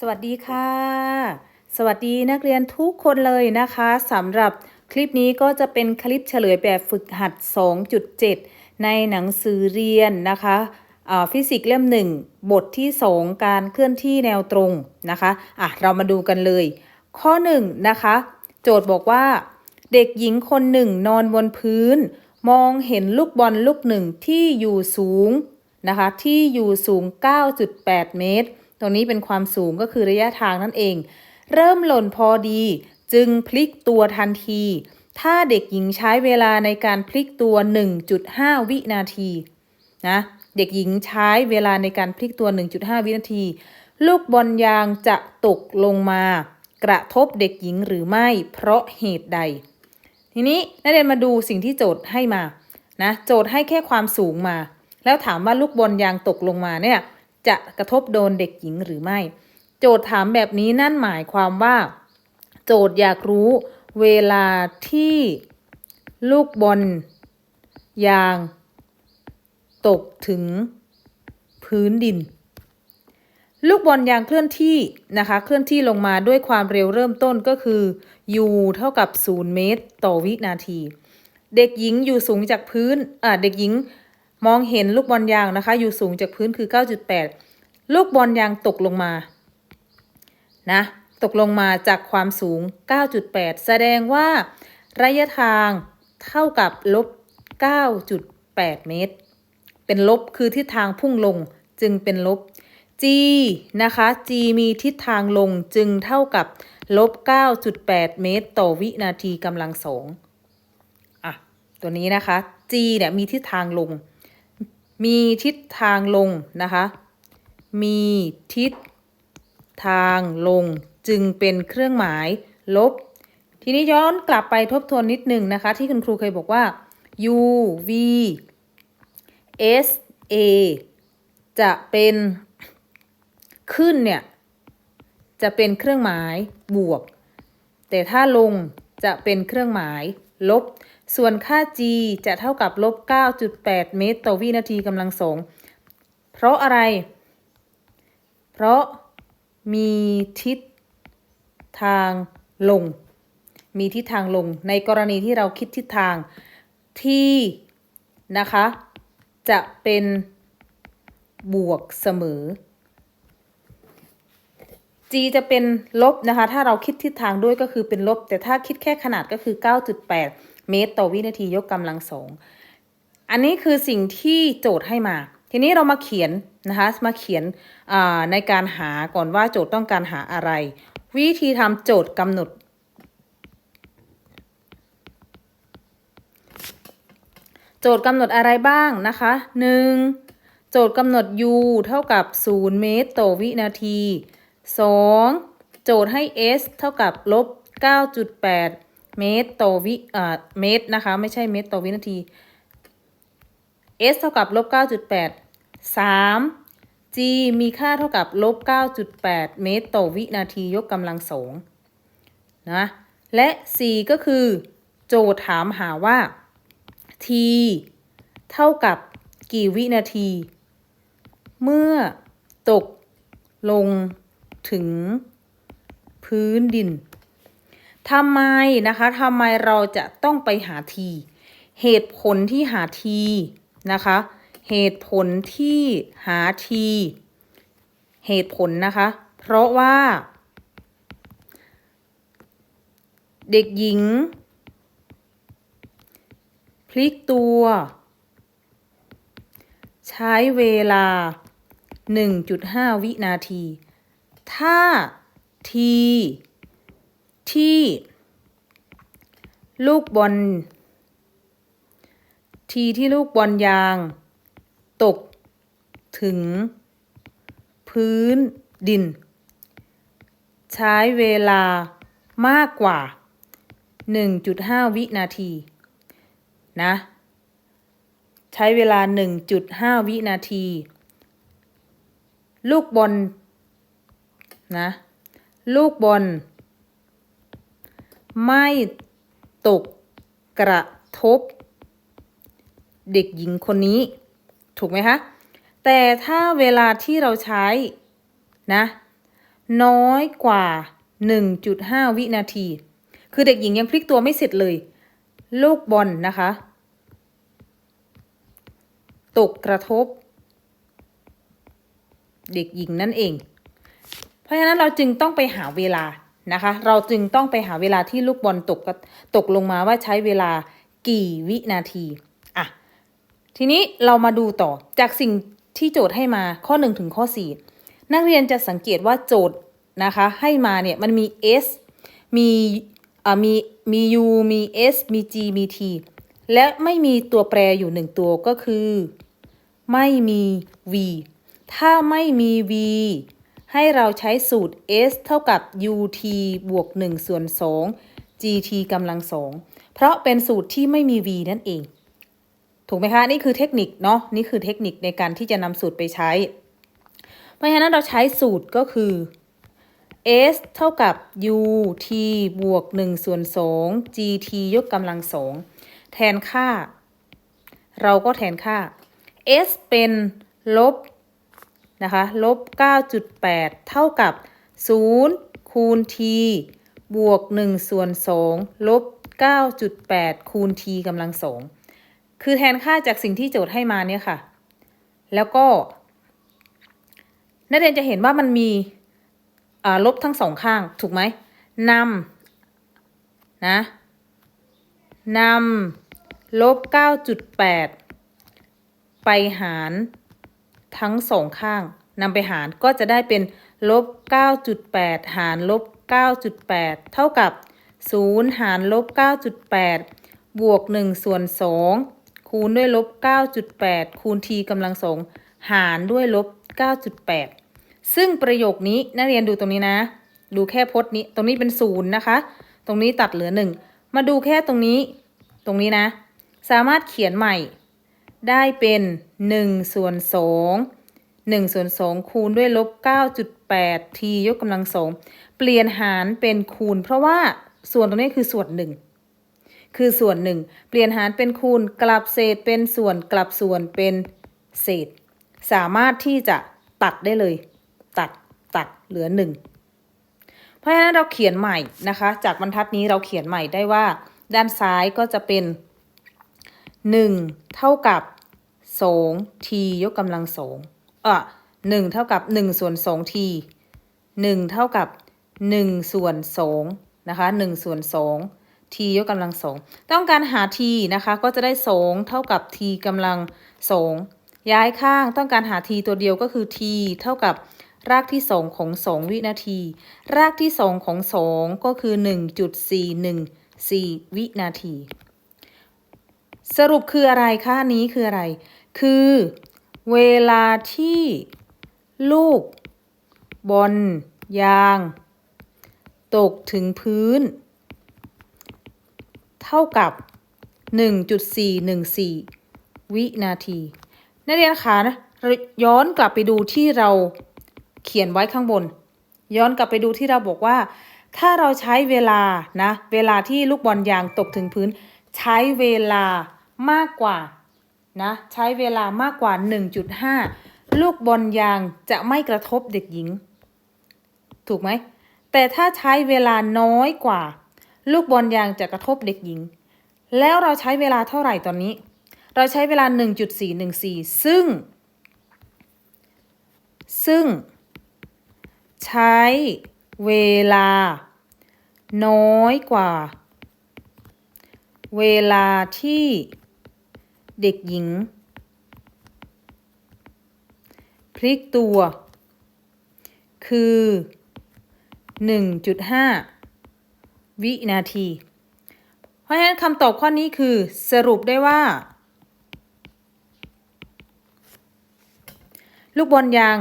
สวัสดีค่ะ สวัสดีนักเรียนทุกคนเลยนะคะสำหรับคลิปนี้ก็จะเป็นคลิปเฉลยแบบฝึกหัด 2.7 ในหนังสือเรียนนะคะฟิสิกส์เล่ม1บทที่ 2 การเคลื่อนที่แนวตรงนะคะอะเรามาดูกันเลย ข้อ1นะคะโจทย์บอกว่า เด็กหญิงคนหนึ่งนอนบนพื้น มองเห็นลูกบอลลูกหนึ่งที่อยู่สูงนะคะที่อยู่สูง 9.8 เมตร ตรงนี้เป็นความสูงก็คือระยะทางนั่นเอง เริ่มหล่นพอดี จึงพลิกตัวทันที ถ้าเด็กหญิงใช้เวลาในการพลิกตัว 1.5 วินาทีนะเด็กหญิงใช้เวลาในการพลิกตัว 1.5 วินาที ลูกบอลยางจะตกลงมา กระทบเด็กหญิงหรือไม่ เพราะเหตุใด ทีนี้นักเรียนมาดูสิ่งที่โจทย์ให้มานะโจทย์ให้แค่ความสูงมา แล้วถามว่าลูกบอลยางตกลงมาเนี่ย จะกระทบโดนเด็กหญิงหรือไม่ โจทย์ถามแบบนี้นั่นหมายความว่า โจทย์อยากรู้เวลาที่ลูกบอลยาง ตกถึงพื้นดิน ลูกบอลยางเคลื่อนที่นะคะ เคลื่อนที่ลงมาด้วยความเร็วเริ่มต้นก็คือ u เท่ากับ 0 เมตร ต่อวินาที เด็กหญิงอยู่สูงจากพื้นอ่าเด็กหญิง มองเห็นลูกบอลยางนะคะ อยู่สูงจากพื้นคือ 9.8 ลูกบอลยางตกลงมา นะ ตกลงมาจากความสูง 9.8 แสดงว่า ระยะทางเท่ากับลบ 9.8 เมตร เป็นลบคือทิศทางพุ่งลงจึงเป็นลบ g นะคะ g มีทิศทางลงจึงเท่ากับลบ 9.8 เมตร ต่อวินาทีกำลังสองอะ ตัวนี้นะคะ g เนี่ยมีทิศทางลง มีทิศทางลงนะคะ มีทิศทางลงจึงเป็นเครื่องหมายลบ ทีนี้ย้อนกลับไปทบทวนนิดหนึ่งนะคะ ที่คุณครูเคยบอกว่า u v s a จะเป็นขึ้นเนี่ย จะเป็นเครื่องหมายบวก แต่ถ้าลงจะเป็นเครื่องหมายลบ ส่วนค่า g จะเท่ากับลบ 9.8 เมตรต่อวินาทีกำลังสอง เพราะอะไร เพราะมีทิศทางลง มีทิศทางลง ในกรณีที่เราคิดทิศทางที่นะคะ จะเป็นบวกเสมอ g จะเป็นลบนะคะ ถ้าเราคิดทิศทางด้วยก็คือเป็นลบ แต่ถ้าคิดแค่ขนาดก็คือ 9.8 เมตร ต่อวินาทียกกำลังสอง อันนี้คือสิ่งที่โจทย์ให้มา ทีนี้เรามาเขียนนะคะมาเขียนในการหาก่อนว่าโจทย์ต้องการหาอะไร วิธีทำโจทย์กำหนด โจทย์กำหนดอะไรบ้างนะคะ 1. โจทย์กำหนด u เท่ากับ 0 เมตร ต่อวินาที 2. โจทย์ให้ s เท่ากับลบ 9.8 เมตรต่อวิเอ่าเมตรนะคะ ไม่ใช่เมตรต่อวินาที s เท่ากับลบ 9.8 3 g มีค่าเท่ากับลบ 9.8 เมตรต่อวินาทียกกำลังสองนะและ 4 ก็คือ โจทย์ถามหาว่า t เท่ากับกี่วินาที เมื่อตกลง ถึงพื้นดินทำไมนะคะทำไมเราจะต้องไปหาที เหตุผลที่หาทีนะคะ เหตุผลที่หาที เหตุผลนะคะ เพราะว่า เด็กหญิง พลิกตัว ใช้เวลา 1.5 วินาที ถ้าทีที่ ลูกบอลทีที่ลูกบอลยาง ตก ถึง พื้นดิน ใช้เวลามากกว่า 1.5 วินาที นะ ใช้เวลา 1.5 วินาที ลูกบอล นะ ลูกบอลไม่ตกกระทบ เด็กหญิงคนนี้ ถูกไหมคะ แต่ถ้าเวลาที่เราใช้ นะ น้อยกว่า 1.5 วินาที คือเด็กหญิงยังพลิกตัวไม่เสร็จเลย ลูกบอลนะคะ ตกกระทบ เด็กหญิงนั่นเอง เพราะฉะนั้นเราจึงต้องไปหาเวลานะคะ เราจึงต้องไปหาเวลาที่ลูกบอลตกตกลงมาว่าใช้เวลากี่วินาทีอะทีนี้เรามาดูต่อจากสิ่งที่โจทย์ให้มาข้อ 1 ถึงข้อ 4 นักเรียนจะสังเกตว่าโจทย์นะคะให้มาเนี่ยมันมี s มีอ่ามีมี u มี s มี g มี t และไม่มีตัวแปรอยู่หนึ่งตัวก็คือ ไม่มี v ถ้าไม่มี v ให้เราใช้สูตร s เท่ากับ ut บวก1ส่วน2 gt กำลัง 2 เพราะเป็นสูตรที่ไม่มี v นั่นเอง ถูกไหมคะ นี่คือเทคนิคเนาะนี่คือเทคนิคในการที่จะนำสูตรไปใช้ เพราะฉะนั้นเราใช้สูตรก็คือ s เท่ากับ ut บวก1ส่วน2 gt ยกกำลัง 2 แทนค่า เราก็แทนค่า s เป็นลบ นะคะลบ 9.8 เท่ากับ 0 คูณ t บวก 1 ส่วน 2 ลบ 9.8 คูณ t กำลัง 2 คือแทนค่าจากสิ่งที่โจทย์ให้มาเนี่ยค่ะ แล้วก็ นักเรียนจะเห็นว่ามันมีลบทั้งสองข้าง ถูกไหมนำนะนำลบ 9.8 ไปหาร ทั้งสองข้างนำไปหารก็จะได้เป็นลบ 9.8 หารลบ 9.8 เท่ากับ 0 หารลบ 9.8 บวก 1 ส่วน 2 คูณด้วยลบ 9.8 คูณ t กำลังสองหารด้วยลบ 9.8 ซึ่งประโยคนี้นักเรียนดูตรงนี้นะ ดูแค่พจน์นี้ ตรงนี้เป็นศูนย์นะคะ ตรงนี้ตัดเหลือ 1 มาดูแค่ตรงนี้ ตรงนี้นะ สามารถเขียนใหม่ ได้เป็น1ส่วน2 1ส่วน2คูณด้วยลบ9.8 t ยกกำลังสองเปลี่ยนหารเป็นคูณ เพราะว่าส่วนตรงนี้คือส่วน1คือส่วน1เปลี่ยนหารเป็นคูณกลับเศษเป็นส่วนกลับส่วนเป็นเศษ สามารถที่จะตัดได้เลย ตัดตัดเหลือ1เพราะฉะนั้นเราเขียนใหม่นะคะ จากบรรทัดนี้เราเขียนใหม่ได้ว่า ด้านซ้ายก็จะเป็น 1 เท่ากับ 2 t ยกกำลังสองอะ1เท่ากับ1ส่วน2 t 1เท่ากับ1ส่วน2นะคะ1ส่วน2 t ยกกำลังสองต้องการหา t นะคะ ก็จะได้2เท่ากับ t กำลังสองย้ายข้างต้องการหา t ตัวเดียวก็คือ t เท่ากับรากที่2ของ2วินาที รากที่2ของ2ก็คือ1.414วินาที สรุปคืออะไรค่านี้คืออะไร คือ เวลาที่ ลูก บอลยาง ตกถึงพื้น เท่ากับ 1.414 วินาที นักเรียนคะย้อนกลับไปดูที่เราเขียนไว้ข้างบน ย้อนกลับไปดูที่เราบอกว่า ถ้าเราใช้เวลานะ เวลาที่ลูกบอลยางตกถึงพื้น ใช้เวลามากกว่า นะใช้เวลามากกว่า 1.5 ลูกบอลยางจะไม่กระทบเด็กหญิง ถูกไหม แต่ถ้าใช้เวลาน้อยกว่า ลูกบอลยางจะกระทบเด็กหญิง แล้วเราใช้เวลาเท่าไหร่ตอนนี้ เราใช้เวลา 1.414 ซึ่ง ซึ่ง ใช้เวลา น้อยกว่า เวลาที่ เด็กหญิง พลิกตัว คือ 1.5 วินาที เพราะฉะนั้นคำตอบข้อนี้คือสรุปได้ว่า ลูกบอลยาง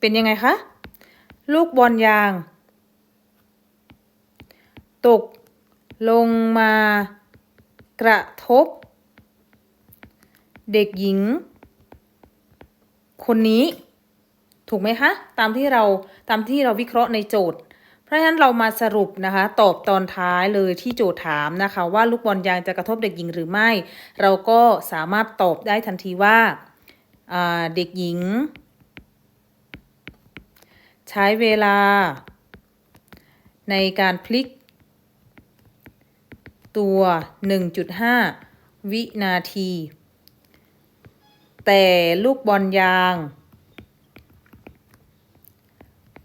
เป็นยังไงคะ ลูกบอลยาง ตกลงมากระทบ เด็กหญิง คนนี้ ถูกไหมคะตามที่เราตามที่เราวิเคราะห์ในโจทย์ เพราะฉะนั้นเรามาสรุปนะคะ ตอบตอนท้ายเลยที่โจทย์ถามนะคะ ว่าลูกบอลยางจะกระทบเด็กหญิงหรือไม่ เราก็สามารถตอบได้ทันทีว่าเด็กหญิง ใช้เวลา ในการพลิก ตัว 1.5 วินาที แต่ลูกบอลยาง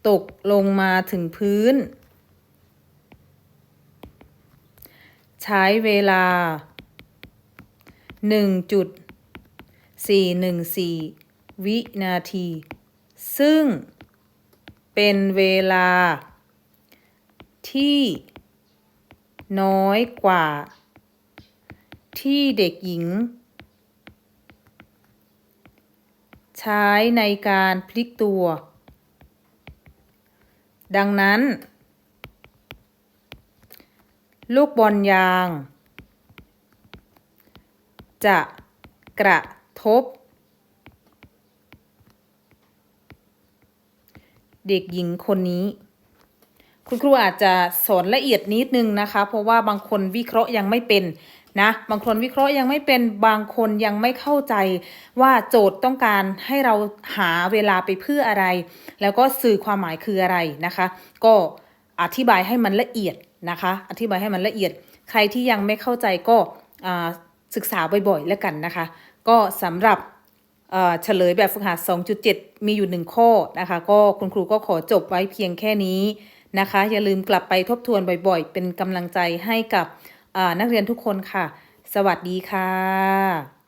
ตกลงมาถึงพื้น ใช้เวลา 1.414 วินาที ซึ่งเป็นเวลา ที่น้อยกว่า ที่เด็กหญิง ใช้ในการพลิกตัว ดังนั้น ลูกบอลยาง จะกระทบ เด็กหญิงคนนี้ คุณครูอาจจะสอนละเอียดนิดนึงนะคะ เพราะว่าบางคนวิเคราะห์ยังไม่เป็น นะบางคนวิเคราะห์ยังไม่เป็นบางคนยังไม่เข้าใจว่าโจทย์ต้องการให้เราหาเวลาไปเพื่ออะไร แล้วก็สื่อความหมายคืออะไรนะคะ ก็อธิบายให้มันละเอียดนะคะ อธิบายให้มันละเอียด ใครที่ยังไม่เข้าใจก็อ่าศึกษาบ่อยๆแล้วกันนะคะ ก็สำหรับเฉลยแบบฝึกหัด 2.7 มีอยู่ 1 ข้อนะคะ ก็คุณครูก็ขอจบไว้เพียงแค่นี้นะคะ อย่าลืมกลับไปทบทวนบ่อยๆ เป็นกำลังใจให้กับ นักเรียนทุกคนค่ะ สวัสดีค่ะ